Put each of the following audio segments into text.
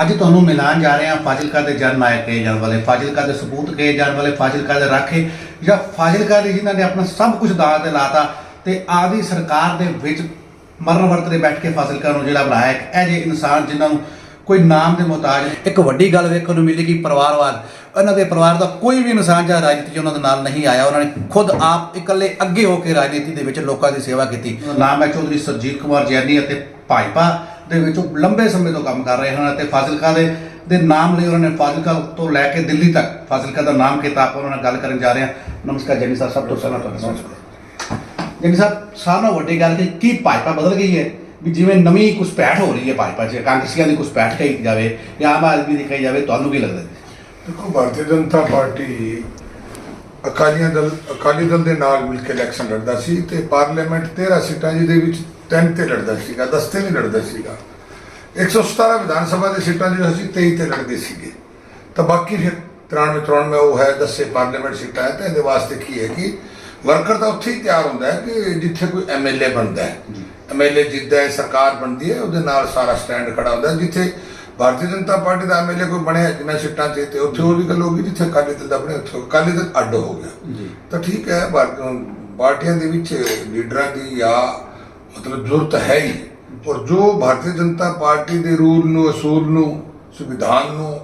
ਅੱਜ ਤੁਹਾਨੂੰ ਮਿਲਾਨ ਜਾ ਰਹੇ ਹਾਂ ਫਾਜ਼ਿਲਕਾ ਦੇ ਜਨ ਕਹੇ ਜਾਣ ਵਾਲੇ, ਫਾਜ਼ਿਲਕਾ ਦੇ ਸਪੂਤ ਕਹੇ ਜਾਣ ਵਾਲੇ, ਫਾਜ਼ਿਲਕਾ ਦੇ ਰਾਖੇ ਜਾਂ ਫਾਜ਼ਿਲਕਾ ਦੇ ਜਿਨ੍ਹਾਂ ਨੇ ਆਪਣਾ ਸਭ ਕੁਝ ਦਾਅ ਤੇ ਲਾਤਾ ਤੇ ਆਦੀ ਸਰਕਾਰ ਦੇ ਵਿੱਚ ਮਰਨ ਵਰਤ ਦੇ ਬੈਠ ਕੇ ਫਾਜ਼ਿਲਕਾ ਨੂੰ ਜਿਹੜਾ ਬਣਾਇਆ ਇੱਕ ਇਹ ਜਿਹੇ ਇਨਸਾਨ ਜਿਨ੍ਹਾਂ ਨੂੰ ਕੋਈ ਨਾਮ ਦੇ ਮੁਤਾਜ ਇੱਕ ਵੱਡੀ ਗੱਲ ਵੇਖਣ ਨੂੰ ਮਿਲੇਗੀ ਪਰਿਵਾਰਵਾਦ, ਇਹਨਾਂ ਦੇ ਪਰਿਵਾਰ ਦਾ ਕੋਈ ਵੀ ਇਨਸਾਨ ਜਾਂ ਰਾਜਨੀਤੀ 'ਚ ਉਹਨਾਂ ਦੇ ਨਾਲ ਨਹੀਂ ਆਇਆ। ਉਹਨਾਂ ਨੇ ਖੁਦ ਆਪ ਇਕੱਲੇ ਅੱਗੇ ਹੋ ਕੇ ਰਾਜਨੀਤੀ ਦੇ ਵਿੱਚ ਲੋਕਾਂ ਦੀ ਸੇਵਾ ਕੀਤੀ। ਨਾਮ ਹੈ ਚੌਧਰੀ ਸਰਜੀਤ ਕੁਮਾਰ ਜੈਨੀ ਅਤੇ ਭਾਜਪਾ। ਦੇ ਵਿੱਚ ਉਹ ਲੰਬੇ ਸਮੇਂ ਤੋਂ ਕੰਮ ਕਰ ਰਹੇ ਹਨ ਅਤੇ ਫਾਜ਼ਿਲਕਾ ਦੇ ਦੇ ਨਾਮ ਲਈ ਉਹਨਾਂ ਨੇ ਫਾਜ਼ਿਲਕਾ ਤੋਂ ਲੈ ਕੇ ਦਿੱਲੀ ਤੱਕ ਫਾਜ਼ਿਲਕਾ ਦਾ ਨਾਮ ਕੀਤਾ, ਆਪਾਂ ਉਹਨਾਂ ਨਾਲ ਗੱਲ ਕਰਨ ਜਾ ਰਹੇ ਹਾਂ। ਨਮਸਕਾਰ ਜੈਨੀ ਸਾਹਿਬ, ਸਭ ਤੋਂ ਪਹਿਲਾਂ ਤੁਹਾਡਾ ਸਵਾਗਤ ਜੈਨੀ ਸਾਹਿਬ, ਸਾਰਿਆਂ ਨਾਲੋਂ ਵੱਡੀ ਗੱਲ ਕਿ ਕੀ ਭਾਜਪਾ ਬਦਲ ਗਈ ਹੈ? ਵੀ ਜਿਵੇਂ ਨਵੀਂ ਕੁਝ ਪੈਠ ਹੋ ਰਹੀ ਹੈ ਭਾਜਪਾ 'ਚ, ਕਾਂਗਰਸੀਆਂ ਦੀ ਕੁਝ ਪੈਠ ਕਹੀ ਜਾਵੇ ਜਾਂ ਆਮ ਆਦਮੀ ਦੀ ਕਹੀ ਜਾਵੇ, ਤੁਹਾਨੂੰ ਕੀ ਲੱਗਦਾ ਦੇਖੋ, ਭਾਰਤੀ ਜਨਤਾ ਪਾਰਟੀ ਅਕਾਲੀਆਂ ਦਲ ਅਕਾਲੀ ਦਲ ਦੇ ਨਾਲ ਮਿਲ ਕੇ ਇਲੈਕਸ਼ਨ ਲੜਦਾ ਸੀ ਤੇ ਪਾਰਲੀਮੈਂਟ 13 ਸੀਟਾਂ ਜਿਹਦੇ ਵਿੱਚ ਤਿੰਨ ਤੇ ਲੜਦਾ ਸੀਗਾ 10 ਤੇ ਨਹੀਂ ਲੜਦਾ ਸੀਗਾ। 117 ਵਿਧਾਨ ਸਭਾ ਦੇ ਸੀਟਾਂ ਜਿਹੜੇ ਅਸੀਂ 23 ਤੇ ਲੜਦੇ ਸੀਗੇ। ਤਾਂ ਬਾਕੀ ਫਿਰ 93 93 ਉਹ ਹੈ 10 ਪਾਰਲੀਮੈਂਟ ਸੀਟਾਂ ਹੈ ਤਾਂ ਇਹਦੇ ਵਾਸਤੇ ਕੀ ਹੈ ਕਿ ਵਰਕਰ ਤਾਂ ਉੱਥੇ ਹੀ ਤਿਆਰ ਹੁੰਦਾ ਹੈ ਕਿ ਜਿੱਥੇ ਕੋਈ ਐਮਐਲਏ ਬਣਦਾ ਹੈ। ਐਮਐਲਏ ਜਿੱਦਾਂ ਹੈ ਸਰਕਾਰ ਬਣਦੀ ਹੈ ਉਹਦੇ ਨਾਲ ਸਾਰਾ ਸਟੈਂਡ ਖੜਾ ਹੁੰਦਾ ਹੈ ਜਿੱਥੇ ਭਾਰਤੀ ਜਨਤਾ ਪਾਰਟੀ ਦਾ ਐਮਐਲਏ ਕੋਈ ਬਣਿਆ ਜਿੰਨਾ ਸੀਟਾਂ ਤੇ ਤੇ ਉੱਥੇ ਉਹ ਵੀ ਗੱਲ ਹੋ ਗਈ ਜਿੱਥੇ ਅਕਾਲੀ ਦਲ ਦਾ ਬਣਿਆ ਉੱਥੇ ਅਕਾਲੀ ਦਲ ਅੱਡ ਹੋ ਗਿਆ। ਤਾਂ ਠੀਕ ਹੈ ਪਾਰਟੀਆਂ ਦੇ ਵਿੱਚ ਲੀਡਰਾਂ ਦੀ ਜਾਂ ਮਤਲਬ ਜ਼ਰੂਰਤ ਹੈ ਹੀ। ਔਰ ਜੋ ਭਾਰਤੀ ਜਨਤਾ ਪਾਰਟੀ ਦੇ ਰੂਲ ਨੂੰ, ਅਸੂਲ ਨੂੰ, ਸੰਵਿਧਾਨ ਨੂੰ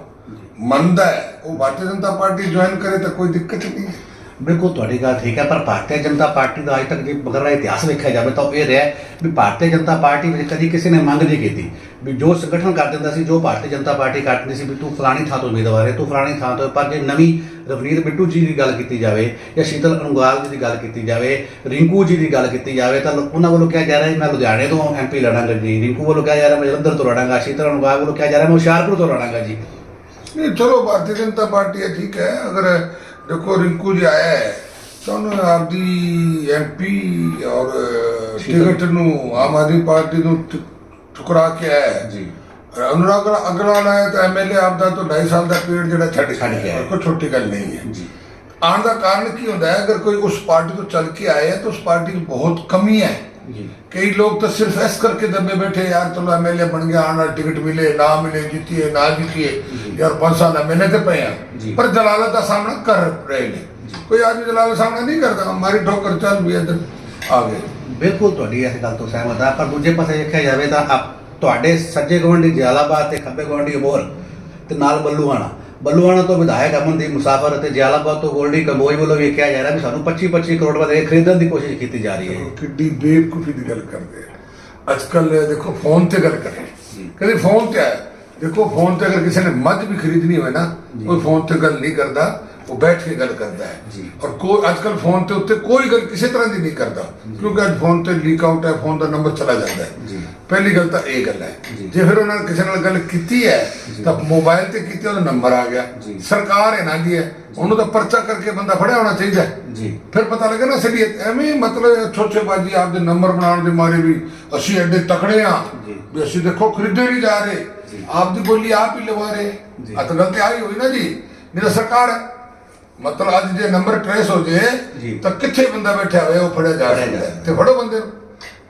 ਮੰਨਦਾ ਹੈ, ਉਹ ਭਾਰਤੀ ਜਨਤਾ ਪਾਰਟੀ ਜੁਆਇਨ ਕਰੇ ਤਾਂ ਕੋਈ ਦਿੱਕਤ ਨਹੀਂ ਹੈ। ਬਿਲਕੁਲ ਤੁਹਾਡੀ ਗੱਲ ਠੀਕ ਹੈ, ਪਰ ਭਾਰਤੀ ਜਨਤਾ ਪਾਰਟੀ ਦਾ ਅੱਜ ਤੱਕ ਜੇ ਮਗਰ ਇਤਿਹਾਸ ਵੇਖਿਆ ਜਾਵੇ ਤਾਂ ਉਹ ਇਹ ਰਿਹਾ ਵੀ ਭਾਰਤੀ ਜਨਤਾ ਪਾਰਟੀ ਵਿੱਚ ਕਦੀ ਕਿਸੇ ਨੇ ਮੰਗ ਨਹੀਂ ਕੀਤੀ ਵੀ ਜੋ ਸੰਗਠਨ ਕਰ ਦਿੰਦਾ ਸੀ, ਜੋ ਭਾਰਤੀ ਜਨਤਾ ਪਾਰਟੀ ਕਰ ਦਿੰਦੀ ਸੀ ਵੀ ਤੂੰ ਫਲਾਣੀ ਥਾਂ ਤੋਂ ਉਮੀਦਵਾਰ ਹੈ, ਤੂੰ ਫਲਾਣੀ ਥਾਂ ਤੋਂ, ਪਰ ਜੇ ਨਵੀਂ ਰਵਨੀਤ ਬਿੱਟੂ ਜੀ ਦੀ ਗੱਲ ਕੀਤੀ ਜਾਵੇ ਜਾਂ ਸ਼ੀਤਲ ਅਨੁਗਾਲ ਜੀ ਦੀ ਗੱਲ ਕੀਤੀ ਜਾਵੇ, ਰਿੰਕੂ ਜੀ ਦੀ ਗੱਲ ਕੀਤੀ ਜਾਵੇ, ਤਾਂ ਉਹਨਾਂ ਵੱਲੋਂ ਕਿਹਾ ਜਾ ਰਿਹਾ ਹੈ, ਮੈਂ ਲੁਧਿਆਣੇ ਤੋਂ ਐਮਪੀ ਲੜਾਂਗਾ ਜੀ, ਰਿੰਕੂ ਵੱਲੋਂ ਕਿਹਾ ਜਾ ਰਿਹਾ, ਮੈਂ ਜਲੰਧਰ ਤੋਂ ਲੜਾਂਗਾ, ਸ਼ੀਤਲ ਅਨੁਗਾਲ ਵੱਲੋਂ ਕਿਹਾ ਜਾ ਰਿਹਾ, ਮੈਂ ਹੁਸ਼ਿਆਰਪੁਰ ਤੋਂ ਲੜਾਂਗਾ ਜੀ। ਨਹੀਂ, ਚਲੋ, ਭਾਰਤੀ ਜਨਤਾ ਪਾਰਟੀ ਠੀਕ ਹੈ, ਅਗਰ ਦੇਖੋ ਰਿੰਕੂ ਜੀ ਆਇਆ ਹੈ ਤਾਂ ਉਹਨੇ ਆਪਦੀ ਐਮਪੀ ਔਰ ਟਿਕਟ ਨੂੰ ਆਮ ਆਦਮੀ ਪਾਰਟੀ ਨੂੰ ਠੁ- ਠੁਕਰਾ ਕੇ ਆਇਆ ਹੈ। ਜੀ। ਅਨੁਰਾਗ ਅਗਰਵਾਲ ਆਇਆ ਤਾਂ ਐਮਐਲਏ ਆਪਦਾ ਤੋਂ 2.5 ਸਾਲ ਦਾ ਪੀਰੀਅਡ ਜਿਹੜਾ ਛੱਡ ਛੱਡ ਕੇ ਆਇਆ। ਕੋਈ ਛੋਟੀ ਗੱਲ ਨਹੀਂ ਹੈ। ਜੀ। ਆਉਣ ਦਾ ਕਾਰਨ ਕੀ ਹੁੰਦਾ ਹੈ? ਅਗਰ ਕੋਈ ਉਸ ਪਾਰਟੀ ਤੋਂ ਚੱਲ ਕੇ ਆਇਆ ਹੈ ਤਾਂ ਉਸ ਪਾਰਟੀ ਦੀ ਬਹੁਤ ਕਮੀ ਹੈ। कई लोग तो सिर्फ ऐस करके दबे बैठे यार चलो एम एल ए बन गया आना टिकट मिले ना मिले जीतीए ना जीतीए यार पांच साल मेहनत पे हैं पर दलालत का सामना कर रहे ने कोई आदमी दलालत सामना नहीं करता हमारी ठोकर चल भी इधर आ गए ਬਿਲਕੁਲ ਤੁਹਾਡੀ ਇਸ ਗੱਲ ਤੋਂ ਸਹਿਮਤ ਆ ਪਰ ਦੂਜੇ ਪਾਸੇ ਦੇਖਿਆ ਜਾਵੇ ਤਾਂ ਆਪ ਤੁਹਾਡੇ ਸੱਜੇ ਗਵਾਂਢੀ ਜਲਾਲਾਬਾਦ ਤੇ ਖੱਬੇ ਗਵਾਂਢੀ ਅਬੋਰ ਤੇ ਨਾਲ ਬੱਲੂਆਣਾ ਬੱਲੂਆਣਾ ਤੋਂ ਵਿਧਾਇਕ ਅਮਨਦੀਪ ਮੁਸਾਫਰ ਅਤੇ ਜਲਾਲਾਬਾਦ ਤੋਂ ਗੋਲਡੀ ਕੰਬੋਜ ਵੱਲੋਂ ਵੀ ਕਿਹਾ ਜਾ ਰਿਹਾ ਵੀ ਸਾਨੂੰ 25 25 ਕਰੋੜ ਰੁਪਏ ਦੇ ਖਰੀਦਣ ਦੀ ਕੋਸ਼ਿਸ਼ ਕੀਤੀ ਜਾ ਰਹੀ ਹੈ। ਕਿੱਡੀ ਬੇਵਕੂਫੀ ਦੀ ਗੱਲ ਕਰਦੇ ਆ। ਅੱਜ ਕੱਲ ਦੇਖੋ ਫੋਨ ਤੇ ਗੱਲ ਕਰੇ। ਕਦੇ ਫੋਨ ਤੇ ਆਇਆ ਦੇਖੋ ਫੋਨ ਤੇ ਅਗਰ ਕਿਸੇ ਨੇ ਮੱਝ ਵੀ ਖਰੀਦਣੀ ਹੋਵੇ ਨਾ। ਕੋਈ ਫੋਨ ਤੇ ਗੱਲ ਨਹੀਂ ਕਰਦਾ ਉਹ ਬੈਠ ਕੇ ਗੱਲ ਕਰਦਾ ਹੈ। ਜੀ। ਔਰ ਕੋਈ ਅੱਜ ਕੱਲ ਫੋਨ ਤੇ ਉੱਤੇ ਕੋਈ ਗੱਲ ਕਿਸੇ ਤਰ੍ਹਾਂ ਦੀ ਨਹੀਂ ਕਰਦਾ। ਕਿਉਂਕਿ ਅੱਜ ਫੋਨ ਤੇ ਲੀਕ ਆਊਟ ਹੈ ਫੋਨ ਦਾ ਨੰਬਰ ਚਲਾ ਜਾਂਦਾ ਹੈ। ਜੀ। ਪਹਿਲੀ ਗੱਲ ਤਾਂ ਇਹ ਗੱਲ ਹੈ ਜੀ। ਫਿਰ ਉਹਨਾਂ ਨੇ ਕਿਸੇ ਨਾਲ ਗੱਲ ਕੀਤੀ ਹੈ ਤਾਂ ਮੋਬਾਈਲ ਤੇ ਕੀਤੀ ਉਹਦਾ ਨੰਬਰ ਆ ਗਿਆ। ਸਰਕਾਰ ਇਹਨਾਂ ਦੀ ਹੈ ਉਹਨੂੰ ਤਾਂ ਪਰਚਾ ਕਰਕੇ ਬੰਦਾ ਫੜਿਆ ਹੋਣਾ ਚਾਹੀਦਾ ਜੀ ਫਿਰ ਪਤਾ ਲੱਗੇ ਨਾ ਅਸਲੀਅਤ ਐਵੇਂ ਮਤਲਬ ਛੋਟੇ ਬਾਜੀ ਆਪਦੇ ਨੰਬਰ ਬਣਾਉਣ ਦੇ ਮਾਰੇ ਵੀ ਅਸੀਂ ਐਡੇ ਤਕੜੇ ਆ। ਵੀ ਅਸੀਂ ਦੇਖੋ ਖਰੀਦੇ ਨਹੀਂ ਜਾ ਰਹੇ। ਆਪਦੀ ਬੋਲੀ ਆਪ ਹੀ ਲਵਾ ਰਹੇ। ਆ ਤਾਂ ਗਲਤੀ ਆਈ ਹੋਈ ਨਾ ਜੀ ਤਾਂ ਸਰਕਾਰ ਮਤਲਬ ਅੱਜ ਜੇ ਨੰਬਰ ਟ੍ਰੇਸ ਹੋ ਜੇ। ਤਾਂ ਕਿੱਥੇ ਬੰਦਾ ਬੈਠਾ ਹੋਇਆ ਉਹ ਫੜਿਆ ਜਾ ਫੜਿਆ ਜਾ ਸਕਦਾ ਹੈ। ਸਕਦਾ। ਤੇ ਫੜੋ ਬੰਦੇ ਨੂੰ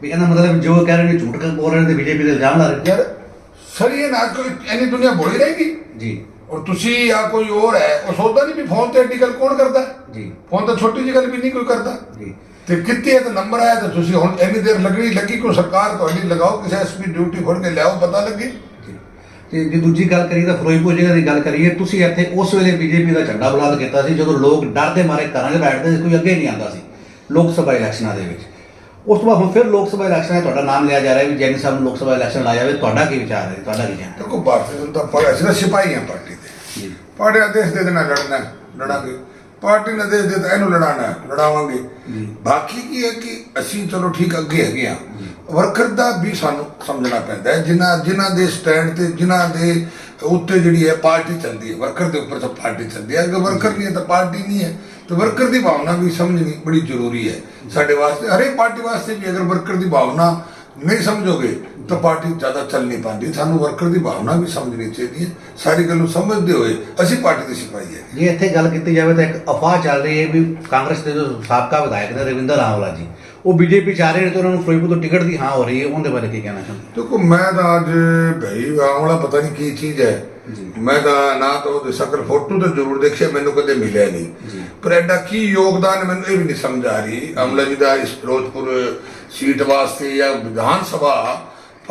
ਵੀ ਇਹਨਾਂ ਮਤਲਬ ਜੋ ਕਹਿ ਰਹੇ ਨੇ ਝੂਠ ਬੋਲ ਰਹੇ ਨੇ ਤੇ ਬੀਜੇਪੀ ਦੇ ਇਲਜ਼ਾਮ ਲਾ ਰਹੇ ਯਾਰ ਸਰੀਏ ਨਾ ਕੋਈ ਇੰਨੀ ਦੁਨੀਆ ਬੋਲੀ ਰਹੇਗੀ? ਜੀ। ਔਰ ਤੁਸੀਂ ਜਾਂ ਕੋਈ ਹੋਰ ਹੈ ਉਹ ਸੋਚਦਾ ਨਹੀਂ ਵੀ ਫੋਨ ਤੇ ਐਡੀ ਗੱਲ ਕੌਣ ਕਰਦਾ? ਜੀ। ਫੋਨ ਤਾਂ ਛੋਟੀ ਜਿਹੀ ਗੱਲ ਵੀ ਨਹੀਂ ਕੋਈ ਕਰਦਾ। ਜੀ। ਤੇ ਕਿੱਥੇ ਤਾਂ ਨੰਬਰ ਆਇਆ ਤਾਂ ਤੁਸੀਂ ਹੁਣ ਇੰਨੀ ਦੇਰ ਲੱਗਣੀ ਲੱਗੀ ਕੋਈ ਸਰਕਾਰ ਤੁਹਾਡੀ ਲਗਾਓ ਕਿਸੇ ਐਸਪੀ ਡਿਊਟੀ ਫੜ ਕੇ ਲਿਆਓ ਪਤਾ ਲੱਗੇ। ਜੀ। ਤੇ ਜੇ ਦੂਜੀ ਗੱਲ ਕਰੀਏ ਤਾਂ ਫਿਰੋਜ਼ਪੁਰ ਜ਼ਿਲ੍ਹੇ ਦੀ ਗੱਲ ਕਰੀਏ ਤੁਸੀਂ ਇੱਥੇ ਉਸ ਵੇਲੇ ਬੀਜੇਪੀ ਦਾ ਝੰਡਾ ਬੁਲੰਦ ਕੀਤਾ ਸੀ ਜਦੋਂ ਲੋਕ ਡਰ ਦੇ ਮਾਰੇ ਘਰਾਂ 'ਚ ਬੈਠਦੇ ਸੀ ਕੋਈ ਅੱਗੇ ਨਹੀਂ ਆਉਂਦਾ ਸੀ। ਲੋਕ ਸਭਾ ਇਲੈਕਸ਼ਨਾਂ ਦੇ ਵਿੱਚ। ਉਸ ਤੋਂ ਬਾਅਦ ਹੁਣ ਫਿਰ ਲੋਕ ਸਭਾ ਇਲੈਕਸ਼ਨਾਂ 'ਚ ਤੁਹਾਡਾ ਨਾਮ ਲਿਆ ਜਾ ਰਿਹਾ ਵੀ ਜੈਨੀ ਸਾਹਿਬ ਨੂੰ ਲੋਕ ਸਭਾ ਇਲੈਕਸ਼ਨ ਲਾਇਆ ਜਾਵੇ ਤੁਹਾਡਾ ਕੀ ਵਿਚਾਰ ਹੈ? ਤੁਹਾਡਾ ਕੀ ਕਹਿਣਾ ਦੇਖੋ ਭਾਰਤੀ ਜਨਤਾ ਪਾਰਟੀ ਅਸੀਂ ਤਾਂ ਸਿਪਾਹੀ ਹਾਂ ਪਾਰਟੀ ਦੇ। ਪਾਰਟੀ ਆਦੇਸ਼ ਦੇ ਦੇਣਾ ਲੜਨਾ ਹੈ, ਲੜਾਂਗੇ। ਪਾਰਟੀ ਨੇ ਦੇ ਤਾਂ ਇਹਨੂੰ ਲੜਾਣਾ ਹੈ, ਲੜਾਵਾਂਗੇ। ਬਾਕੀ ਕੀ ਹੈ ਕਿ ਅਸੀਂ ਚਲੋ ਠੀਕ ਅੱਗੇ ਹੈਗੇ ਆ ਵਰਕਰ ਦਾ ਵੀ ਸਾਨੂੰ ਸਮਝਣਾ ਪੈਂਦਾ ਹੈ ਜਿਨ੍ਹਾਂ ਜਿਨ੍ਹਾਂ ਦੇ ਸਟੈਂਡ ਤੇ ਜਿਨ੍ਹਾਂ ਦੇ ਉੱਤੇ ਜਿਹੜੀ ਹੈ ਪਾਰਟੀ ਚੱਲਦੀ ਹੈ ਵਰਕਰ ਦੇ ਉੱਪਰ ਤਾਂ ਪਾਰਟੀ ਚੱਲਦੀ ਹੈ। ਅਗਰ ਵਰਕਰ ਨਹੀਂ ਹੈ ਤਾਂ ਪਾਰਟੀ ਨਹੀਂ ਹੈ। ਤੇ ਵਰਕਰ ਦੀ ਭਾਵਨਾ ਵੀ ਸਮਝਣੀ ਬੜੀ ਜ਼ਰੂਰੀ ਹੈ। ਸਾਡੇ ਵਾਸਤੇ ਹਰੇਕ ਪਾਰਟੀ ਵਾਸਤੇ ਵੀ ਅਗਰ ਵਰਕਰ ਦੀ ਭਾਵਨਾ ਨਹੀਂ ਸਮਝੋਗੇ ਤਾਂ ਪਾਰਟੀ ਜ਼ਿਆਦਾ ਚੱਲ ਨਹੀਂ ਪਾਉਂਦੀ। ਸਾਨੂੰ ਵਰਕਰ ਦੀ ਭਾਵਨਾ ਵੀ ਸਮਝਣੀ ਚਾਹੀਦੀ ਹੈ। ਸਾਰੀ ਗੱਲ ਨੂੰ ਸਮਝਦੇ ਹੋਏ ਅਸੀਂ ਪਾਰਟੀ ਦੇ ਸਿਪਾਹੀ ਹੈ। ਜੇ ਇੱਥੇ ਗੱਲ ਕੀਤੀ ਜਾਵੇ ਤਾਂ ਇੱਕ ਅਫਵਾਹ ਚੱਲ ਰਹੀ ਹੈ ਵੀ ਕਾਂਗਰਸ ਦੇ ਜੋ ਸਾਬਕਾ ਵਿਧਾਇਕ ਨੇ ਰਵਿੰਦਰ ਆਂਵਲਾ ਜੀ ਉਹ ਬੀਜੇਪੀ ਚ ਆ ਰਹੇ ਨੇ ਤੇ ਉਹਨਾਂ ਨੂੰ ਫਿਰੋਜ਼ਪੁਰ ਤੋਂ ਟਿਕਟ ਦੀ ਹਾਂ ਹੋ ਰਹੀ ਹੈ। ਉਹਦੇ ਬਾਰੇ ਕੀ ਕਹਿਣਾ ਚਾਹੁੰਦੇ? ਦੇਖੋ ਮੈਂ ਤਾਂ ਅੱਜ ਭਈ ਆਉਣਾ ਪਤਾ ਨਹੀਂ ਕੀ ਚੀਜ਼ ਹੈ। ਮੈਂ ਤਾਂ ਨਾ ਤਾਂ ਉਹਦੇ ਸ਼ਕਲ ਫੋਟੋ ਤਾਂ ਜ਼ਰੂਰ ਦੇਖਿਆ ਮੈਨੂੰ ਕਦੇ ਮਿਲਿਆ ਨਹੀਂ। ਪਰ ਐਡਾ ਕੀ ਯੋਗਦਾਨ ਮੈਨੂੰ ਇਹ ਵੀ ਨਹੀਂ ਸਮਝ ਆ ਰਹੀ। ਅਮਲਾ ਜੀ ਦਾ ਇਸ ਫਿਰੋਜ਼ਪੁਰ ਸੀਟ ਵਾਸਤੇ ਜਾਂ ਵਿਧਾਨ ਸਭਾ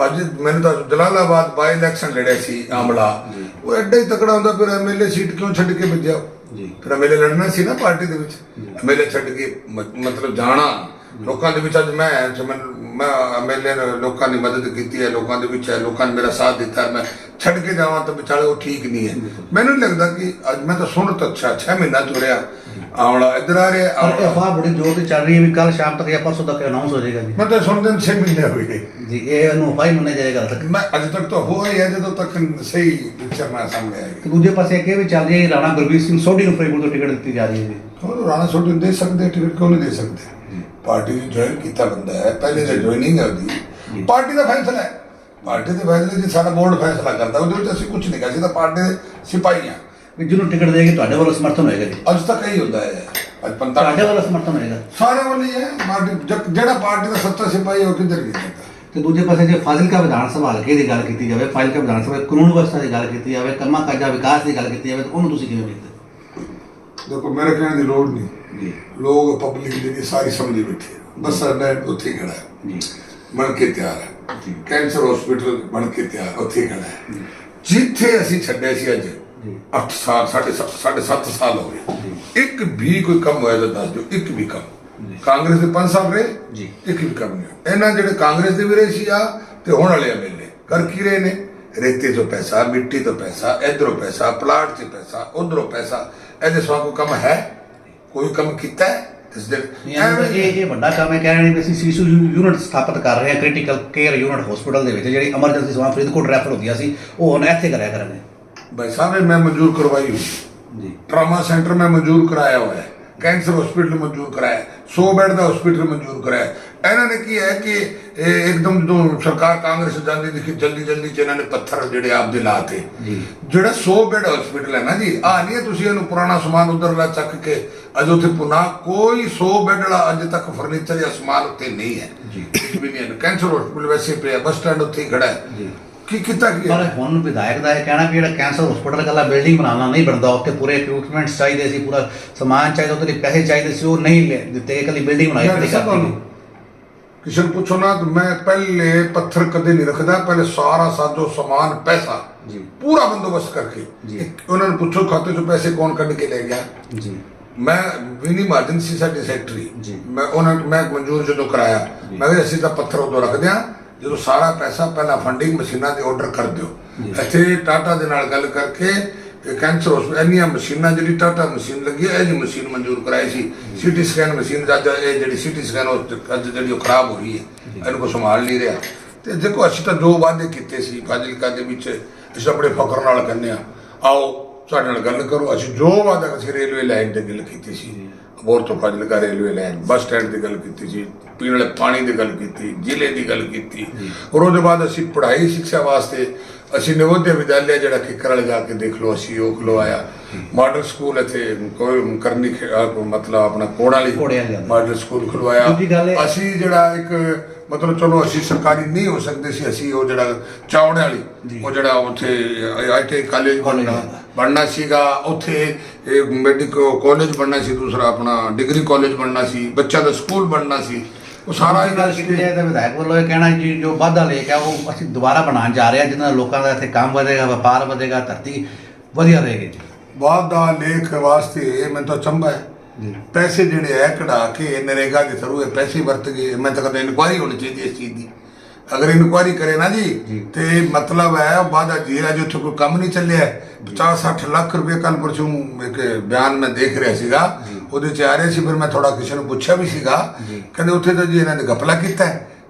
ਅੱਜ ਮੈਨੂੰ ਤਾਂ ਜਲਾਲਾਬਾਦ ਬਾਈ ਇਲੈਕਸ਼ਨ ਲੜਿਆ ਸੀ ਆਮਲਾ। ਉਹ ਐਡਾ ਹੀ ਤਕੜਾ ਹੁੰਦਾ ਫਿਰ ਐਮਐਲਏ ਸੀਟ ਕਿਉਂ ਛੱਡ ਕੇ ਭੱਜਿਆ? ਜੀ। ਫਿਰ ਐਮਐਲਏ ਲੜਨਾ ਸੀ ਨਾ ਪਾਰਟੀ ਦੇ ਵਿੱਚ। ਐਮਐਲਏ ਛੱਡ ਕੇ ਮਤਲਬ ਜਾਣਾ। ਲੋਕਾਂ ਦੇ ਵਿੱਚ ਅੱਜ ਮੈਂ ਮੈਂ ਐਮਐਲਏ ਨੇ ਲੋਕਾਂ ਦੀ ਮਦਦ ਕੀਤੀ ਹੈ ਲੋਕਾਂ ਦੇ ਵਿੱਚ ਹੈ ਲੋਕਾਂ ਨੇ ਮੇਰਾ ਸਾਥ ਦਿੱਤਾ ਮੈਂ ਛੱਡ ਕੇ ਜਾਵਾਂ ਤਾਂ ਵਿਚਾਲੇ ਉਹ ਠੀਕ ਨਹੀਂ ਹੈ। ਮੈਨੂੰ ਲੱਗਦਾ ਕਿ ਅੱਜ ਮੈਂ ਤਾਂ ਸੁਣ ਤਾਂ ਅੱਛਾ 6 ਮਹੀਨਾ ਤੁਰਿਆ। ਆਉਣਾ ਇੱਧਰ ਆ ਰਿਹਾ ਪਰ ਇਹ। ਅਫਵਾਹ ਬੜੀ ਜ਼ੋਰ ਦੀ ਚੱਲ ਰਹੀ ਹੈ ਵੀ ਕੱਲ ਸ਼ਾਮ ਤੱਕ ਜਾਂ ਪਰਸੋਂ ਤੱਕ ਅਨਾਉਂਸ ਹੋ ਜਾਏਗਾ ਜੀ। ਮੈਂ ਤਾਂ ਸੁਣਦੇ 6 ਮਹੀਨੇ ਹੋ ਗਏ। ਜੀ ਇਹ ਇਹਨੂੰ ਅਫਵਾਹ ਹੀ ਮੰਨਿਆ ਜਾਏਗਾ ਤੱਕ। ਮੈਂ ਅਜੇ ਤੱਕ ਤਾਂ ਹੀ ਹੈ ਜਦੋਂ ਤੱਕ ਸਹੀ ਪਿਕਚਰ ਨਾ ਸਾਹਮਣੇ ਆਏਗੀ ਤੇ ਦੂਜੇ ਪਾਸੇ ਇਹ ਵੀ ਚੱਲ ਰਹੀ ਹੈ ਰਾਣਾ ਗੁਰਬੀਰ ਸਿੰਘ ਸੋਢੀ ਨੂੰ ਫਿਰੋਜ਼ਪੁਰ ਤੋਂ ਟਿਕਟ ਦਿੱਤੀ ਜਾ ਰਹੀ ਹੈ ਜੀ। ਉਹ ਰਾਣਾ ਸੋਢੀ ਨੂੰ ਦੇ ਸਕਦੇ ਟਿਕਟ ਕਿਉਂ ਨਹੀਂ ਦੇ ਸਕਦੇ? ਪਾਰਟੀ ਨੂੰ ਜੁਆਇਨ ਕੀਤਾ ਬੰਦਾ ਹੈ ਪਹਿਲੇ ਤਾਂ ਜੁਆਇਨਿੰਗ ਹੈ ਉਹਦੀ। ਪਾਰਟੀ ਦਾ ਫੈਸਲਾ ਹੈ। ਪਾਰਟੀ ਦੇ ਫੈਸਲੇ ਜੀ ਸਾਡਾ ਬੋਰਡ ਫੈਸਲਾ ਕਰਦਾ ਉਹਦੇ ਵਿੱਚ ਅਸੀਂ ਕੁਝ ਨਹੀਂ ਕਰ ਤਾਂ ਪਾਰਟੀ ਦੇ ਸਿਪਾਹੀ ਹਾਂ। ਵੀ ਜਿਹਨੂੰ ਟਿਕਟ ਦੇਗੀ ਤੁਹਾਡੇ ਵੱਲੋਂ ਸਮਰਥਨ ਹੋਏਗਾ ਜੀ। ਅੱਜ ਤੱਕ ਇਹੀ ਹੁੰਦਾ ਹੈ। ਅੱਜ ਤੁਹਾਡੇ 45 ਵੱਲੋਂ ਸਮਰਥਨ ਹੋਏਗਾ। ਸਾਰੇ ਵੱਲ ਹੀ ਹੈ। ਪਾਰਟੀ ਜ- ਜਿਹੜਾ ਪਾਰਟੀ ਦਾ ਸੱਤਾ ਸਿਪਾਹੀ ਹੈ, ਉਹ ਕਿੱਧਰ ਜਾਂਦਾ? ਤੇ ਦੂਜੇ ਪਾਸੇ ਜੇ ਫਾਜ਼ਿਲਕਾ ਵਿਧਾਨ ਸਭਾ ਹਲਕੇ ਦੀ ਗੱਲ ਕੀਤੀ ਜਾਵੇ ਫਾਜ਼ਿਲਕਾ ਵਿਧਾਨ ਸਭਾ ਦੇ ਕਾਨੂੰਨ ਵਿਵਸਥਾ ਦੀ ਗੱਲ ਕੀਤੀ ਜਾਵੇ ਕੰਮਾਂ ਕਾਜਾਂ ਵਿਕਾਸ ਦੀ ਗੱਲ ਕੀਤੀ ਜਾਵੇ ਤਾਂ ਉਹਨੂੰ ਤੁਸੀਂ ਕਿਵੇਂ ਵੇਖਦੇ? ਦੇਖੋ ਮੇਰੇ ਕਹਿਣ ਦੀ ਲੋੜ ਨਹੀਂ। ਜੀ। ਲੋਕ ਪਬਲਿਕ ਜਿਹੜੀ ਸਾਰੀ ਸਮਝੀ ਬੈਠੇ ਹੈ। ਬਸ ਸਾਡਾ ਉੱਥੇ ਹੀ ਖੜਾ ਹੈ। ਜੀ। ਬਣ ਕੇ ਤਿਆਰ ਹੈ। ਕੈਂਸਰ ਹਸਪੀਟਲ ਬਣ ਕੇ ਤਿਆਰ ਉੱਥੇ ਖੜਾ ਹੈ। ਜਿੱਥੇ ਅਸੀਂ ਛੱਡਿਆ ਸੀ ਅੱਜ 8 ਸਾਲ ਸਾਢੇ ਸੱਤ- ਸਾਢੇ 7 ਸਾਲ ਹੋ ਗਏ। ਇੱਕ ਵੀ ਕੋਈ ਕੰਮ ਹੋਇਆ ਤਾਂ ਦੱਸ ਦਿਓ ਇੱਕ ਵੀ ਕੰਮ। ਕਾਂਗਰਸ ਦੇ 5 ਸਾਲ ਰਹੇ ਜੀ। ਇੱਕ ਵੀ ਕੰਮ ਨਹੀਂ ਹੋਇਆ। ਇਹਨਾਂ ਜਿਹੜੇ ਕਾਂਗਰਸ ਦੇ ਵੀ ਰਹੇ ਸੀ ਆ ਤੇ ਹੁਣ ਵਾਲੇ ਐਮਐਲਏ ਕਰ ਕੀ ਰਹੇ ਨੇ? ਰੇਤੇ ਤੋਂ ਪੈਸਾ ਮਿੱਟੀ ਤੋਂ ਪੈਸਾ ਇਧਰੋਂ ਪੈਸਾ ਪਲਾਟ 'ਚ ਪੈਸਾ ਉਧਰੋਂ ਪੈਸਾ। ਇਹਦੇ ਸਵਾ ਕੋਈ ਕੰਮ ਹੈ? ਕੋਈ ਕੰਮ ਕੀਤਾ ਹੈ? ਇਹ ਇਹ ਵੱਡਾ ਕੰਮ ਹੈ ਕਹਿ ਰਹੇ ਨੇ ਅਸੀਂ ਸੀਸੂ ਯੂਨਿਟ ਸਥਾਪਿਤ ਕਰ ਰਹੇ ਹਾਂ ਕ੍ਰਿਟੀਕਲ ਕੇਅਰ ਯੂਨਿਟ ਹਸਪੀਟਲ ਦੇ ਵਿੱਚ ਜਿਹੜੀ ਐਮਰਜੈਂਸੀ ਸੇਵਾ ਫਰੀਦਕੋਟ ਰੈਫਰ ਹੁੰਦੀਆਂ ਸੀ ਉਹ ਹੁਣ ਇੱਥੇ ਕਰਿਆ ਕਰਾਂਗੇ। भाई साहब ये मैं मंजूर करवाई हुई ਜੀ ट्रामा सेंटर में मंजूर कराया हुआ है कैंसर हॉस्पिटल मंजूर कराया है सौ बेड का हॉस्पिटल मंजूर कराया है इन्होंने की है कि ਇਹ ਇੱਕਦਮ ਜਦੋਂ ਸਰਕਾਰ ਕਾਂਗਰਸ ਜਾਂਦੀ ਦੇਖੀ ਜਲਦੀ ਜਲਦੀ ਚ ਇਹਨਾਂ ਨੇ ਪੱਥਰ ਜਿਹੜੇ ਆਪਦੇ ਲਾਤੇ ਜੀ। ਜਿਹੜਾ 100 ਬੈੱਡ ਹਸਪੀਟਲ ਹੈ ਨਾ ਜੀ ਆ ਨਹੀਂ ਹੈ ਤੁਸੀਂ ਇਹਨੂੰ ਪੁਰਾਣਾ ਸਮਾਨ ਉਧਰਲਾ ਚੱਕ ਕੇ ਅਜ ਉੱਥੇ ਪੁਨਾ ਕੋਈ 100 ਬੈੱਡ ਵਾਲਾ ਅੱਜ ਤੱਕ ਫਰਨੀਚਰ ਜਾਂ ਸਮਾਨ ਉੱਤੇ ਨਹੀਂ ਹੈ ਜੀ। ਕੁਝ ਵੀ ਨਹੀਂ ਹੈ ਕੈਂਸਰ ਹਸਪੀਟਲ ਵੈਸੇ ਪਿਆ ਬੱਸ ਸਟੈਂਡ ਉੱਥੇ ਹੀ ਖੜਾ ਹੈ ਜੀ। ਕੀ ਕੀਤਾ ਕੀ ਪਰ ਹੁਣ ਵਿਧਾਇਕ ਦਾ ਇਹ ਕਹਿਣਾ ਕਿ ਜਿਹੜਾ ਕੈਂਸਰ ਹਸਪੀਟਲ ਕੱਲਾ ਬਿਲਡਿੰਗ ਬਣਾਉਣਾ ਨਹੀਂ ਬਣਦਾ ਉੱਥੇ ਪੂਰੇ ਇਕਵਿਪਮੈਂਟਸ ਚਾਹੀਦੇ ਸੀ ਪੂਰਾ ਸਮਾਨ ਚਾਹੀਦਾ ਉੱਥੇ ਦੇ ਪੈਸੇ ਚਾਹੀਦੇ ਸੀ ਉਹ ਨਹੀਂ ਲੈ ਦਿੱਤੇ ਕੱਲੀ ਬਿਲਡਿੰਗ ਬਣਾਈ ਦੱਸਾਂ ਕਰਤੀ ਤੁਹਾਨੂੰ ਕਿਸੇ ਨੂੰ ਪੁੱਛੋ ਨਾ ਤਾਂ ਮੈਂ ਪਹਿਲੇ ਪੱਥਰ ਕਦੇ ਨਹੀਂ ਰੱਖਦਾ ਪਹਿਲੇ ਸਾਰਾ ਸਾਜੋ ਸਮਾਨ ਪੈਸਾ ਜੀ। ਪੂਰਾ ਬੰਦੋਬਸਤ ਕਰਕੇ ਜੀ। ਉਹਨਾਂ ਨੂੰ ਪੁੱਛੋ ਖਾਤੇ ਚੋਂ ਪੈਸੇ ਕੌਣ ਕੱਢ ਕੇ ਲੈ ਗਿਆ ਜੀ ਮੈਂ ਵਿਨੀ ਮਾਰਜਨ ਸੀ ਸਾਡੇ ਸੈਕਟਰੀ ਜੀ। ਮੈਂ ਉਹਨਾਂ ਮੈਂ ਮਨਜ਼ੂਰ ਜਦੋਂ ਕਰਾਇਆ ਮੈਂ ਕਿਹਾ ਅਸੀਂ ਤਾਂ ਪੱਥਰ ਉਦੋਂ ਰੱਖਦੇ ਹਾਂ ਜਦੋਂ ਸਾਰਾ ਪੈਸਾ ਪਹਿਲਾਂ ਫੰਡਿੰਗ ਮਸ਼ੀਨਾਂ ਦੇ ਆਰਡਰ ਕਰ ਦਿਓ। ਇੱਥੇ ਟਾਟਾ ਦੇ ਨਾਲ ਗੱਲ ਕਰਕੇ ਕੈਂਸਰ ਹਸਪੀਟਲ ਇੰਨੀਆਂ ਮਸ਼ੀਨਾਂ ਜਿਹੜੀ ਟਾਟਾ ਮਸ਼ੀਨ ਲੱਗੀ ਹੈ ਇਹ ਜੀ ਮਸ਼ੀਨ ਮਨਜ਼ੂਰ ਕਰਾਈ ਸੀ। ਸੀਟੀ ਸਕੈਨ ਮਸ਼ੀਨ ਜੱਜ ਇਹ ਜਿਹੜੀ ਸੀਟੀ ਸਕੈਨ ਉਹ ਅੱਜ ਜਿਹੜੀ ਉਹ ਖਰਾਬ ਹੋ ਰਹੀ ਹੈ। ਇਹਨੂੰ ਕੋ ਸੰਭਾਲ ਨਹੀਂ ਰਿਹਾ। ਤੇ ਦੇਖੋ ਅਸੀਂ ਤਾਂ ਜੋ ਵਾਅਦੇ ਕੀਤੇ ਸੀ ਫਾਜ਼ਿਲਕਾ ਦੇ ਵਿੱਚ। ਅਸੀਂ ਆਪਣੇ ਫਖਰ ਨਾਲ ਕਹਿੰਦੇ ਆ ਆਓ ਸਾਡੇ ਨਾਲ ਗੱਲ ਕਰੋ। ਅਸੀਂ ਜੋ ਵਾਅਦਾ ਅਸੀਂ ਰੇਲਵੇ ਲਾਈਨ ਦੀ ਗੱਲ ਕੀਤੀ ਸੀ। ਅਬੋਰ ਤੋਂ Fazilka railway line bus stand ਦੀ ਗੱਲ ਕੀਤੀ ਸੀ ਪੀਣ ਵਾਲੇ ਪਾਣੀ ਦੀ ਗੱਲ ਕੀਤੀ ਜ਼ਿਲ੍ਹੇ ਦੀ ਗੱਲ ਕੀਤੀ। ਔਰ ਉਹਦੇ ਬਾਅਦ ਅਸੀਂ ਪੜ੍ਹਾਈ ਸਿੱਖਿਆ ਵਾਸਤੇ ਅਸੀਂ ਨਵੋਦਿਆ ਵਿਦਿਆਲਿਆ ਜਿਹੜਾ ਕਿੱਕਰ ਵਾਲੇ ਜਾ ਕੇ ਦੇਖ ਲਓ ਅਸੀਂ ਉਹ ਖਲਵਾਇਆ। ਮਾਡਲ ਸਕੂਲ ਇੱਥੇ ਕੋਈ ਕਰਨੀ ਮਤਲਬ ਆਪਣਾ ਕੋੜਾ ਵਾਲੀ। ਮਾਡਲ ਸਕੂਲ ਖਲਵਾਇਆ। ਅਸੀਂ ਜਿਹੜਾ ਇੱਕ ਮਤਲਬ ਚਲੋ ਅਸੀਂ ਸਰਕਾਰੀ ਨਹੀਂ ਹੋ ਸਕਦੇ ਸੀ ਅਸੀਂ ਉਹ ਜਿਹੜਾ ਚਾਵੜੇ ਵਾਲੀ ਉਹ ਜਿਹੜਾ ਉੱਥੇ ਆਈਟੀ ਕਾਲਜ ਬਣਨਾ ਬਣਨਾ। ਸੀਗਾ। ਉੱਥੇ ਮੈਡੀਕਲ ਕਾਲਜ ਬਣਨਾ ਸੀ ਦੂਸਰਾ ਆਪਣਾ ਡਿਗਰੀ ਕਾਲਜ ਬਣਨਾ ਸੀ ਬੱਚਾ ਦਾ ਸਕੂਲ ਬਣਨਾ ਸੀ। ਉਹ ਸਾਰਾ ਸਾਰੀ ਗੱਲ ਕੀਤੀ। ਜਾਏ ਤਾਂ ਵਿਧਾਇਕ ਵੱਲੋਂ ਇਹ ਕਹਿਣਾ ਜੀ ਜੋ ਵਾਧਾ ਲੇਕ ਹੈ ਉਹ ਅਸੀਂ ਦੁਬਾਰਾ ਬਣਾਉਣ ਜਾ ਰਹੇ ਹਾਂ ਜਿਹਦੇ ਨਾਲ ਲੋਕਾਂ ਦਾ ਇੱਥੇ ਕੰਮ ਵਧੇਗਾ ਵਪਾਰ ਵਧੇਗਾ ਧਰਤੀ ਵਧੀਆ ਰਹੇਗੀ ਜੀ। ਦਾ ਲੇਖ ਵਾਸਤੇ ਮੈਨੂੰ ਤਾਂ ਚੰਬਾ ਹੈ। ਪੈਸੇ ਜਿਹੜੇ ਹੈ ਕਢਾ ਕੇ ਨਰੇਗਾ ਦੇ ਥਰੂ ਇਹ ਪੈਸੇ ਵਰਤ ਗਏ ਮੈਂ ਤਾਂ ਕਹਿੰਦਾ ਇਨਕੁਆਇਰੀ ਹੋਣੀ ਚਾਹੀਦੀ ਇਸ ਚੀਜ਼ ਦੀ। ਅਗਰ ਇਨਕੁਆਇਰੀ ਕਰੇ ਨਾ ਜੀ ਤੇ ਮਤਲਬ ਹੈ ਬਾਦਾ ਜੀਰਾ ਜੋ ਉੱਥੇ ਕੋਈ ਕੰਮ ਨਹੀਂ ਚੱਲਿਆ। 50 60 ਲੱਖ ਰੁਪਏ ਕੱਲ ਪਰਸੋਂ ਇੱਕ ਬਿਆਨ ਮੈਂ ਦੇਖ ਰਿਹਾ ਸੀਗਾ। ਉਹਦੇ ਚ ਆ ਰਿਹਾ ਸੀ ਫਿਰ ਮੈਂ ਥੋੜਾ ਕਿਸੇ ਨੂੰ ਪੁੱਛਿਆ ਵੀ ਸੀਗਾ। ਕਹਿੰਦੇ ਉੱਥੇ ਤਾਂ ਜੀ ਇਹਨਾਂ ਨੇ ਘਪਲਾ ਕੀਤਾ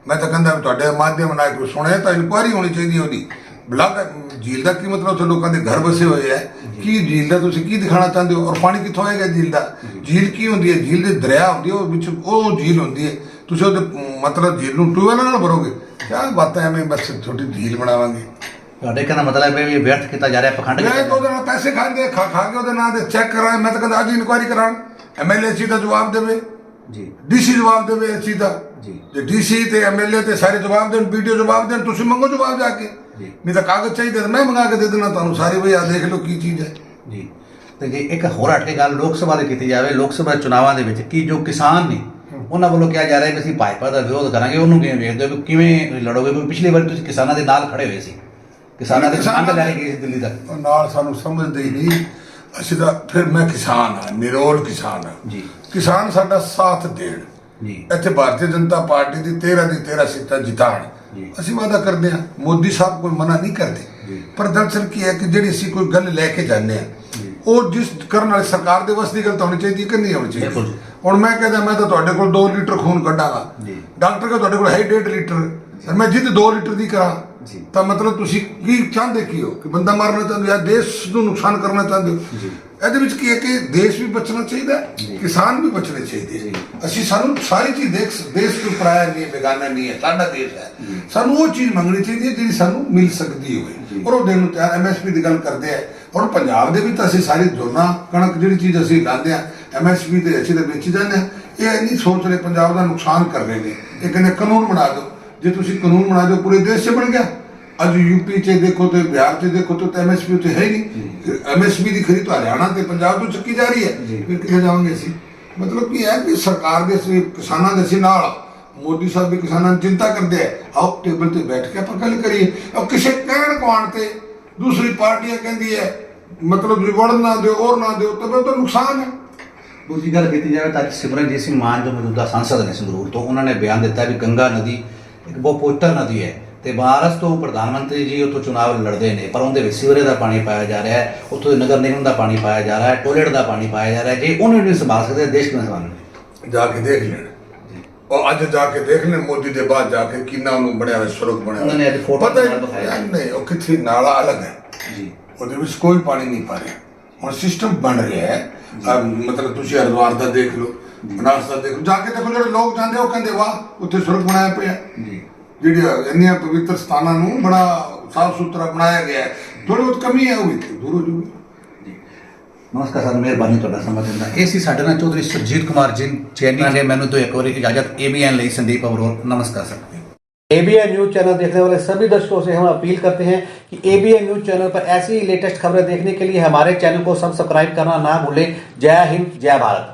ਮੈਂ ਤਾਂ ਕਹਿੰਦਾ ਤੁਹਾਡੇ ਮਾਧਿਅਮ ਨਾਲ ਕੋਈ ਸੁਣਿਆ ਤਾਂ ਇਨਕੁਆਇਰੀ ਹੋਣੀ ਚਾਹੀਦੀ ਉਹਦੀ। ਬਲਾਕ ਝੀਲ ਦਾ ਕੀ ਮਤਲਬ ਉੱਥੇ ਲੋਕਾਂ ਦੇ ਘਰ ਵਸੇ ਹੋਏ ਹੈ? ਕੀ ਝੀਲ ਦਾ ਤੁਸੀਂ ਕੀ ਦਿਖਾਣਾ ਚਾਹੁੰਦੇ ਹੋ? ਔਰ ਪਾਣੀ ਕਿੱਥੋਂ ਆਏਗਾ ਝੀਲ ਦਾ? ਝੀਲ ਕੀ ਹੁੰਦੀ ਹੈ? ਝੀਲ ਦੇ ਦਰਿਆ ਹੁੰਦੀ ਹੈ ਉਹ ਵਿੱਚ ਉਹ ਝੀਲ ਹੁੰਦੀ ਹੈ। ਤੁਸੀਂ ਉਹਦੇ ਮਤਲਬ ਝੀਲ ਨੂੰ ਟੂਵੈਲ ਨਾਲ ਭਰੋਗੇ? ਕਿਆ ਬਾਤਾਂ ਐਵੇਂ ਬਸ ਛੋਟੀ ਝੀਲ ਬਣਾਵਾਂਗੇ। ਤੁਹਾਡੇ ਕਹਿਣ ਦਾ ਮਤਲਬ ਇਹ ਵਿਅਰਥ ਕੀਤਾ ਜਾ ਰਿਹਾ ਪਖੰਡ ਕੀਤਾ ਮੈਂ ਜਾ ਤਾਂ ਉਹਦੇ ਨਾਲ ਪੈਸੇ ਖਾਂਦੇ ਖਾ ਖਾ ਕੇ ਉਹਦੇ ਨਾਂ ਦੇ ਚੈੱਕ ਕਰਾਂ ਮੈਂ ਤਾਂ ਕਹਿੰਦਾ ਅੱਜ ਇਨਕੁਆਇਰੀ ਕਰਾਉਣ ਐਮਐਲਏ ਸੀ ਦਾ ਜਵਾਬ ਦੇਵੇ? ਜੀ। ਡੀਸੀ ਜਵਾਬ ਦੇਵੇ ਚੀਜ਼ ਦਾ? ਜੀ। ਜੇ ਡੀਸੀ ਤੇ ਐਮਐਲਏ ਤੇ ਸਾਰੇ ਜਵਾਬ ਦੇਣ ਵੀਡੀਓ ਜਵਾਬ ਦੇਣ ਤੁਸੀਂ ਮੰਗੋ ਜਵਾਬ ਜਾ ਕੇ। ਜੀ। ਨਹੀਂ ਤਾਂ ਕਾਗਜ਼ ਚਾਹੀਦੇ ਤਾਂ ਮੈਂ ਮੰਗਾ ਕੇ ਦੇ ਦੇਣਾ ਤੁਹਾਨੂੰ ਸਾਰੇ ਵੀ ਆ ਦੇਖ ਲਓ ਕੀ ਚੀਜ਼ ਹੈ। ਜੀ। ਤੇ ਜੇ ਇੱਕ ਹੋਰ ਹਟ ਕੇ ਗੱਲ ਲੋਕ ਸਭਾ ਦੀ ਕੀਤੀ ਜਾਵੇ ਲੋਕ ਸਭਾ ਚੁਣਾਵਾਂ ਦੇ ਵਿੱਚ ਕੀ ਜੋ ਕਿਸਾਨ ਨੇ ਉਹਨਾਂ ਵੱਲੋਂ ਕਿਹਾ ਜਾ ਰਿਹਾ ਕਿ ਅਸੀਂ ਭਾਜਪਾ ਦਾ ਵਿਰੋਧ ਕਰਾਂਗੇ ਉਹਨੂੰ ਕਿਵੇਂ ਵੇਖਦੇ ਹੋ ਕਿਵੇਂ ਲੜੋਗੇ? ਕਿਉਂਕਿ ਪਿਛਲੀ ਵਾਰ ਤੁਸੀਂ ਕਿਸਾਨਾਂ ਦੇ ਨਾਲ ਖੜੇ ਹੋਏ ਸੀ। ਕਿਸਾਨਾਂ ਦੇ ਕਿਸਾਨਾਂ ਅੰਦ ਲੈ ਕੇ ਗਏ ਸੀ ਦਿੱਲੀ ਤੱਕ। ਨਾਲ ਸਾਨੂੰ ਸਮਝਦੇ ਹੀ ਨਹੀਂ। ਅਸੀਂ ਤਾਂ ਫਿਰ ਮੈਂ ਕਿਸਾਨ ਹਾਂ ਨਿਰੋਲ ਕਿਸਾਨ ਹਾਂ। ਜੀ। ਕਿਸਾਨ ਸਾਡਾ ਸਾਥ ਦੇਣ। ਜੀ। ਇੱਥੇ ਭਾਰਤੀ ਜਨਤਾ ਪਾਰਟੀ ਦੀ 13 ਦੀ 13 ਸੀਟਾਂ ਜਿਤਾਣ। ਅਸੀਂ ਵਾਅਦਾ ਕਰਦੇ ਹਾਂ। ਮੋਦੀ ਸਾਹਿਬ ਕੋਈ ਮਨਾ ਨਹੀਂ ਕਰਦੇ। ਪਰ ਦਰਅਸਲ ਕੀ ਹੈ ਕਿ ਜਿਹੜੀ ਅਸੀਂ ਕੋਈ ਗੱਲ ਲੈ ਕੇ ਜਾਂਦੇ ਆ ਉਹ ਜਿਸ ਕਰਨ ਵਾਲੀ ਸਰਕਾਰ ਦੇ ਵੱਸ ਦੀ ਗੱਲ ਤਾਂ ਹੋਣੀ ਚਾਹੀਦੀ ਹੈ ਕਿ ਨਹੀਂ ਹੋਣੀ ਚਾਹੀਦੀ। ਹੁਣ ਮੈਂ ਕਹਿੰਦਾ ਮੈਂ ਤਾਂ ਤੁਹਾਡੇ ਕੋਲ 2 ਲੀਟਰ ਖੂਨ ਕੱਢਾਂਗਾ। ਡਾਕਟਰ ਕਹਿੰਦਾ ਤੁਹਾਡੇ ਕੋਲ ਹੈ 1.5 ਲੀਟਰ। ਮੈਂ ਜਿੱਦ 2 ਲੀਟਰ ਦੀ ਕਰਾਂ। ਜੀ। ਤਾਂ ਮਤਲਬ ਤੁਸੀਂ ਕੀ ਚਾਹੁੰਦੇ ਕੀ ਹੋ ਕਿ ਬੰਦਾ ਮਾਰਨਾ ਚਾਹੁੰਦੇ ਹੋ ਜਾਂ ਦੇਸ਼ ਨੂੰ ਨੁਕਸਾਨ ਕਰਨਾ ਚਾਹੁੰਦੇ ਹੋ ਜੀ। ਇਹਦੇ ਵਿੱਚ ਕੀ ਹੈ ਕਿ ਦੇਸ਼ ਵੀ ਬਚਣਾ ਚਾਹੀਦਾ। ਕਿਸਾਨ ਵੀ ਬਚਣੇ ਚਾਹੀਦੇ। ਅਸੀਂ ਸਾਨੂੰ ਸਾਰੀ ਚੀਜ਼ ਦੇਖ ਦੇਸ਼ ਤੋਂ ਪਰਾਇਆ ਨਹੀਂ ਬੇਗਾਨਾ ਨਹੀਂ ਹੈ ਸਾਡਾ ਦੇਸ਼ ਹੈ ਸਾਨੂੰ ਉਹ ਚੀਜ਼ ਮੰਗਣੀ ਚਾਹੀਦੀ ਹੈ ਜਿਹੜੀ ਸਾਨੂੰ ਮਿਲ ਸਕਦੀ ਹੋਵੇ। ਔਰ ਉਹ ਦੇਣ ਨੂੰ ਤਿਆਰ ਐਮਐਸਪੀ ਦੀ ਗੱਲ ਕਰਦੇ ਆ ਹੁਣ ਪੰਜਾਬ ਦੇ ਵੀ ਤਾਂ ਅਸੀਂ ਸਾਰੀ ਝੋਨਾ ਕਣਕ ਜਿਹੜੀ ਚੀਜ਼ ਅਸੀਂ ਲਾਉਂਦੇ ਆ ਐਮਐਸਪੀ ਤੇ ਅਸੀਂ ਤਾਂ ਵੇਚੀ ਜਾਂਦੇ ਆ ਇਹ ਨਹੀਂ ਸੋਚ ਰਹੇ ਪੰਜਾਬ ਦਾ ਨੁਕਸਾਨ ਕਰ ਰਹੇ ਨੇ ਇਹ ਕਹਿੰਦੇ ਕਾਨੂੰਨ ਬਣਾ ਦਿਓ ਜੇ ਤੁਸੀਂ ਕਾਨੂੰਨ ਬਣਾ ਦਿਓ ਪੂਰੇ ਦੇਸ਼ 'ਚ ਬਣ ਗਿਆ। ਅੱਜ ਯੂਪੀ 'ਚ ਦੇਖੋ ਤੇ ਬਿਹਾਰ 'ਚ ਦੇਖੋ ਤੇ ਐਮਐਸਪੀ ਤੇ ਹੈ ਹੀ ਨਹੀਂ। ਐਮਐਸਪੀ ਦੀ ਖਰੀਦ ਤਾਂ ਹਰਿਆਣਾ ਤੇ ਪੰਜਾਬ ਤੋਂ ਚੱਕੀ ਜਾ ਰਹੀ ਹੈ। ਫਿਰ ਕਿੱਥੇ ਜਾਵਾਂਗੇ ਅਸੀਂ? ਮਤਲਬ ਕੀ ਹੈ ਕਿ ਸਰਕਾਰ ਦੇ ਅਸੀਂ ਕਿਸਾਨਾਂ ਦੇ ਅਸੀਂ ਨਾਲ ਮੋਦੀ ਸਾਹਿਬ ਵੀ ਕਿਸਾਨਾਂ ਦੀ ਚਿੰਤਾ ਕਰਦੇ ਆ। ਆਓ ਟੇਬਲ ਤੇ ਬੈਠ ਕੇ ਆਪਾਂ ਗੱਲ ਕਰੀਏ। ਉਹ ਕਿਸੇ ਕਹਿਣ ਕਵਾਣ ਤੇ ਦੂਸਰੀ ਪਾਰਟੀਆਂ ਕਹਿੰਦੀ ਹੈ ਮਤਲਬ ਵੜ ਨਾ ਦਿਓ ਔਰ ਨਾ ਦਿਓ ਤਾਂ ਫਿਰ ਤਾਂ ਨੁਕਸਾਨ ਹੈ। ਦੂਜੀ ਗੱਲ ਕੀਤੀ ਜਾਵੇ ਤਾਂ ਸਿਮਰਨਜੀਤ ਸਿੰਘ ਮਾਨ ਜੋ ਮੌਜੂਦਾ ਸੰਸਦ ਨੇ ਸੰਗਰੂਰ ਤੋਂ ਉਹਨਾਂ ਨੇ ਬਿਆਨ ਦਿੱਤਾ ਵੀ ਗੰਗਾ ਨਦੀ ਇੱਕ ਬਹੁਤ ਪਵਿੱਤਰ ਨਦੀ ਹੈ ਤੇ ਭਾਰਤ ਤੋਂ ਪ੍ਰਧਾਨ ਮੰਤਰੀ ਜੀ ਉੱਥੋਂ ਚੁਣਾਵ ਲੜਦੇ ਨੇ ਪਰ ਉਹਦੇ ਵਿੱਚ ਸੀਵਰੇਜ ਦਾ ਪਾਣੀ ਪਾਇਆ ਜਾ ਰਿਹਾ ਹੈ ਉੱਥੋਂ ਦੇ ਨਗਰ ਨਿਗਮ ਦਾ ਪਾਣੀ ਪਾਇਆ ਜਾ ਰਿਹਾ ਹੈ ਟੋਇਲਟ ਦਾ ਪਾਣੀ ਪਾਇਆ ਜਾ ਰਿਹਾ ਹੈ। ਜੇ ਉਹਨੂੰ ਨਹੀਂ ਸੰਭਾਲ ਸਕਦੇ ਦੇਸ਼ ਕਿਵੇਂ ਸੰਭਾਲਣਗੇ? ਜਾ ਕੇ ਦੇਖ ਲੈਣ। ਉਹ ਅੱਜ ਜਾ ਕੇ ਦੇਖ ਲੈਣ ਮੋਦੀ ਦੇ ਬਾਅਦ ਜਾ ਕੇ ਕਿੰਨਾ ਉਹਨੂੰ ਬਣਿਆ ਹੋਇਆ ਸੁਰਗ ਬਣਿਆ ਉਹਨਾਂ ਨੇ ਅੱਜ ਫੋਟੋ ਪਤਾ। ਨਹੀਂ ਉਹ ਕਿੱਥੇ ਨਾਲਾ ਅਲੱਗ ਹੈ। ਜੀ। ਉਹਦੇ ਵਿੱਚ ਕੋਈ ਪਾਣੀ ਨਹੀਂ ਪਾ ਰਿਹਾ। ਹੁਣ ਸਿਸਟਮ ਬਣ ਰਿਹਾ ਹੈ। ਮਤਲਬ ਤੁਸੀਂ ਹਰਿਦੁਆਰ ਦਾ ਦੇਖ ਲਓ। ਬਣਾ ਸਕਦੇ ਜਾ ਕੇ ਦੇਖੋ ਜਿਹੜੇ ਲੋਕ ਜਾਂਦੇ ਉਹ ਕਹਿੰਦੇ ਵਾਹ ਉੱਥੇ ਸੁਰਗ ਬਣਾਇਆ ਪਿਆ ਜੀ। ਜਿਹੜੀਆਂ ਇੰਨੀਆਂ ਪਵਿੱਤਰ ਸਥਾਨਾਂ ਨੂੰ ਬੜਾ ਸਾਫ਼ ਸੁਥਰਾ ਬਣਾਇਆ ਗਿਆ ਹੈ। ਥੋੜੀ ਬਹੁਤ ਕਮੀ ਹੈ ਉਹ ਵੀ ਦੂਰ ਹੋ ਜੂਗੀ। ਨਮਸਕਾਰ ਸਰ ਮਿਹਰਬਾਨੀ ਤੁਹਾਡਾ ਸਮਾਂ ਦਿੰਦਾ। ਇਹ ਸੀ ਸਾਡੇ ਨਾਲ ਚੌਧਰੀ ਸੁਰਜੀਤ ਕੁਮਾਰ ਜੀ ਚੈਨੀ ਨੇ ਮੈਨੂੰ ਤੋਂ ਇੱਕ ਵਾਰੀ ਇਜਾਜ਼ਤ एबीएन ਲਈ संदीप ਅਵਰੋਲ नमस्कार सर एबीएन न्यूज चैनल देखने वाले सभी दर्शकों से हम अपील करते हैं कि एबीएन न्यूज चैनल पर ऐसी ही लेटेस्ट खबरें देखने के लिए हमारे चैनल को सब्सक्राइब करना ना भूलें जय हिंद जय भारत